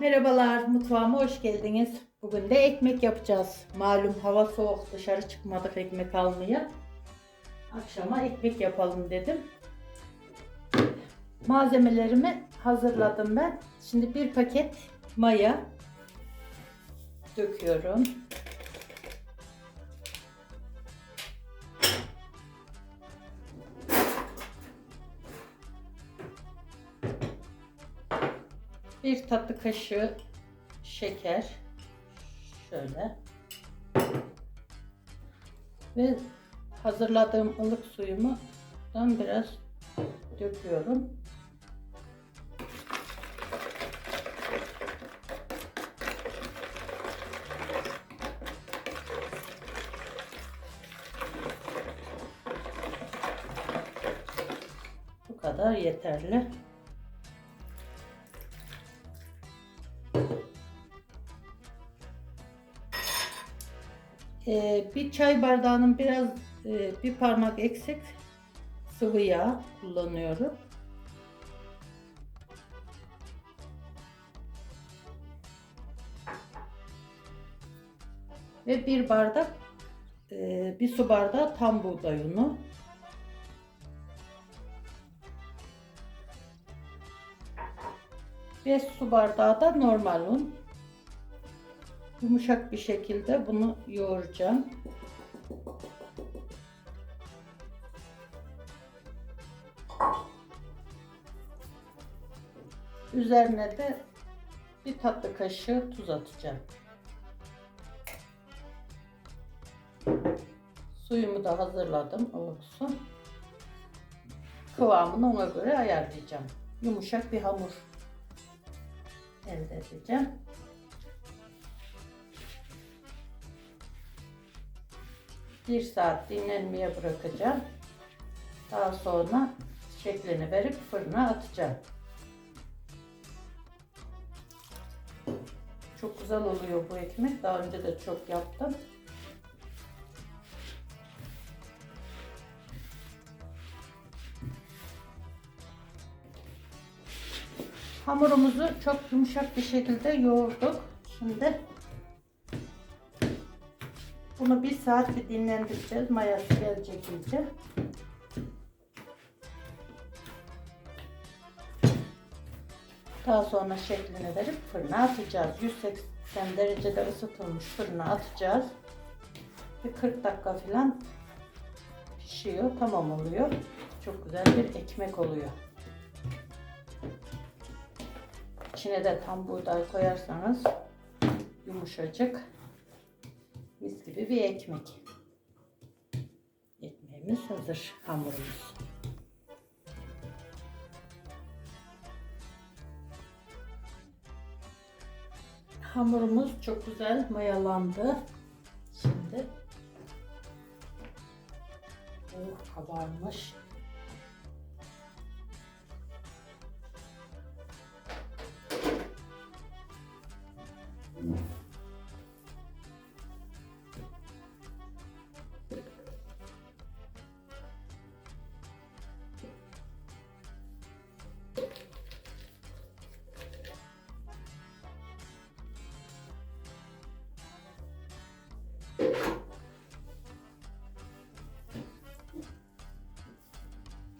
Merhabalar, mutfağıma hoş geldiniz. Bugün de ekmek yapacağız. Malum hava soğuk, dışarı çıkmadık ekmek almaya. Akşama ekmek yapalım dedim. Malzemelerimi hazırladım ben. Şimdi bir paket maya döküyorum. Bir tatlı kaşığı şeker. Şöyle. Ve hazırladığım ılık suyumu biraz döküyorum. Bu kadar yeterli. Ee, bir çay bardağının biraz e, bir parmak eksik sıvı yağ kullanıyorum. Ve bir bardak e, bir su bardağı tam buğday unu. Beş su bardağı da normal un. Yumuşak bir şekilde bunu yoğuracağım. Üzerine de bir tatlı kaşığı tuz atacağım. Suyumu da hazırladım ılık su. Kıvamını ona göre ayarlayacağım. Yumuşak bir hamur elde edeceğim. Bir saat dinlenmeye bırakacağım. Daha sonra şeklini verip fırına atacağım. Çok güzel oluyor bu ekmek. Daha önce de çok yaptım. Hamurumuzu çok yumuşak bir şekilde yoğurduk. Şimdi bunu bir saat bir dinlendireceğiz. Mayası gelecek iyice. Daha sonra şeklini verip fırına atacağız. 180 derecede ısıtılmış fırına atacağız. Bir 40 dakika falan pişiyor. Tamam oluyor. Çok güzel bir ekmek oluyor. İçine de tam buğday koyarsanız yumuşacık mis gibi bir ekmek. Ekmeğimiz hazır. Hamurumuz. Hamurumuz çok güzel mayalandı. Şimdi oh, kabarmış.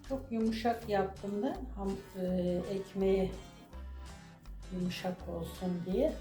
Çok yumuşak yaptım ben ham, e, ekmeği yumuşak olsun diye.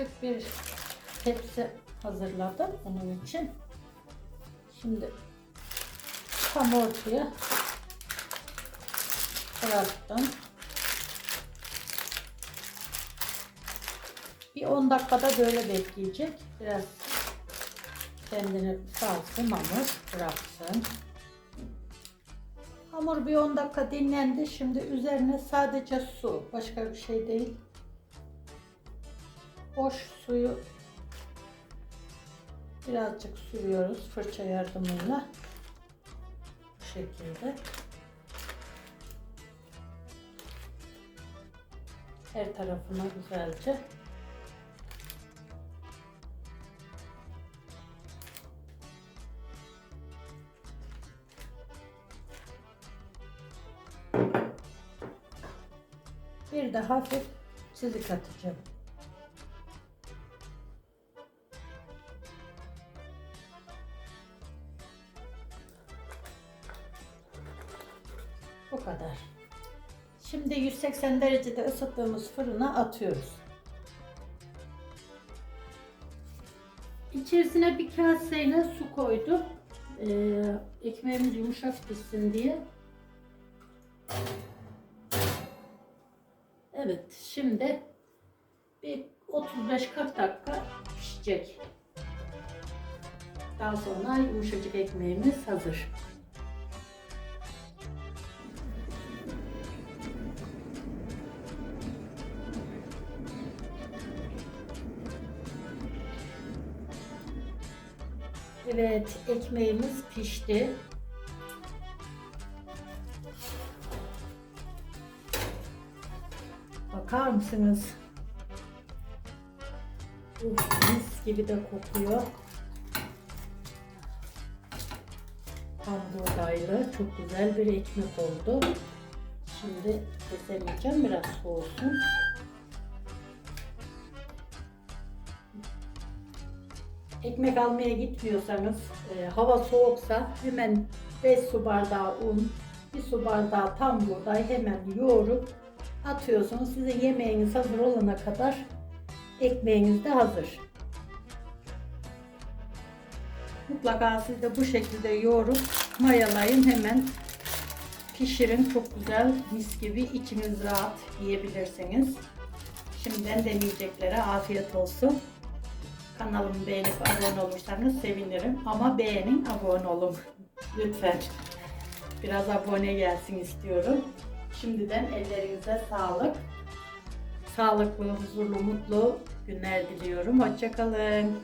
Küçük bir tepsi hazırladım onun için. Şimdi tam ortaya bıraktım. Bir 10 dakikada böyle bekleyecek. Biraz kendini salsın hamur bıraksın. Hamur bir 10 dakika dinlendi. Şimdi üzerine sadece su. Başka bir şey değil. Boş suyu birazcık sürüyoruz fırça yardımıyla. Bu şekilde. Her tarafına güzelce. Bir de hafif çizik atacağım. Bu kadar. Şimdi 180 derecede ısıttığımız fırına atıyoruz. İçerisine bir kaseyle su koydum. Ee, ekmeğimiz yumuşak pişsin diye. Evet, şimdi bir 35-40 dakika pişecek. Daha sonra yumuşacık ekmeğimiz hazır. Evet, ekmeğimiz pişti. Bakar mısınız? Uf, mis gibi de kokuyor. Tam çok güzel bir ekmek oldu. Şimdi kesemeyeceğim, biraz soğusun. Ekmek almaya gitmiyorsanız, e, hava soğuksa hemen 5 su bardağı un, 1 su bardağı tam buğday hemen yoğurup atıyorsunuz. Sizin yemeğiniz hazır olana kadar ekmeğiniz de hazır. Mutlaka siz de bu şekilde yoğurup mayalayın hemen pişirin. Çok güzel mis gibi içiniz rahat yiyebilirsiniz. Şimdiden deneyeceklere afiyet olsun. Kanalımı beğenip abone olursanız sevinirim. Ama beğenin, abone olun. Lütfen. Biraz abone gelsin istiyorum. Şimdiden ellerinize sağlık. Sağlıklı, huzurlu, mutlu günler diliyorum. Hoşçakalın.